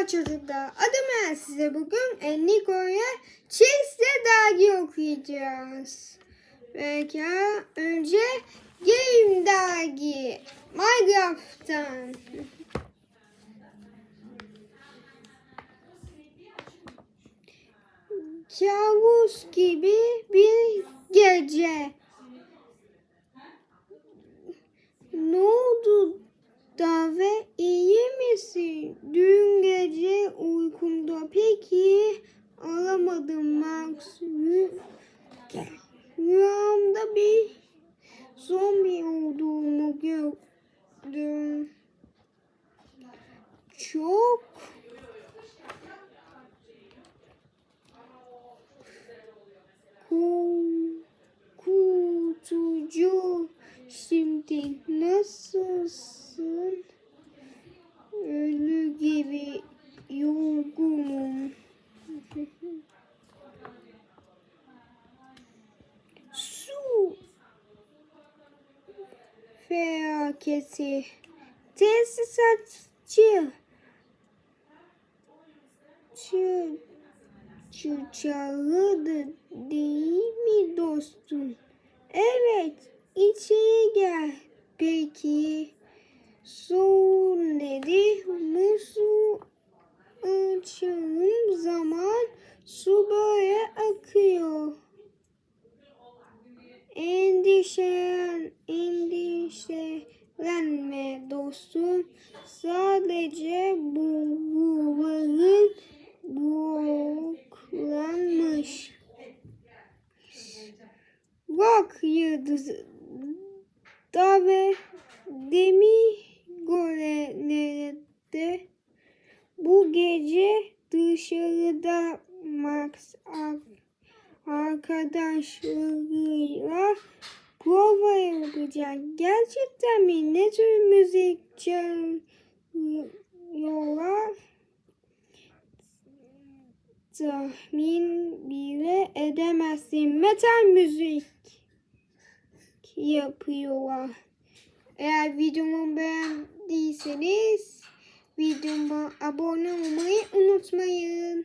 Merhaba çocuklar. Adım ben size bugün Eniko'ya Chess'le dergi okuyacağız. Belki önce Game dergi Minecraft'tan. Kabus gibi bir gece. Çok korkutucu. Şimdi nasılsın? Ölü gibi yorgunum. Su felaketi. Tesisatçı. Çı, çağırdı değil mi dostum? Evet, içeri gel. Peki, su nedir? Musu açığım zaman su böyle akıyor. Endişen, endişelenme Rock yıldızı da ve demi gole nerede? Bu gece dışarıda Max ar- arkadaşlarıyla prova yapacak. Gerçekten mi? Ne tür müzik çalıyorlar? Tahmin bile edemezsin. Metal müzik yapıyorlar. Eğer videomu beğendiyseniz videoma abone olmayı unutmayın.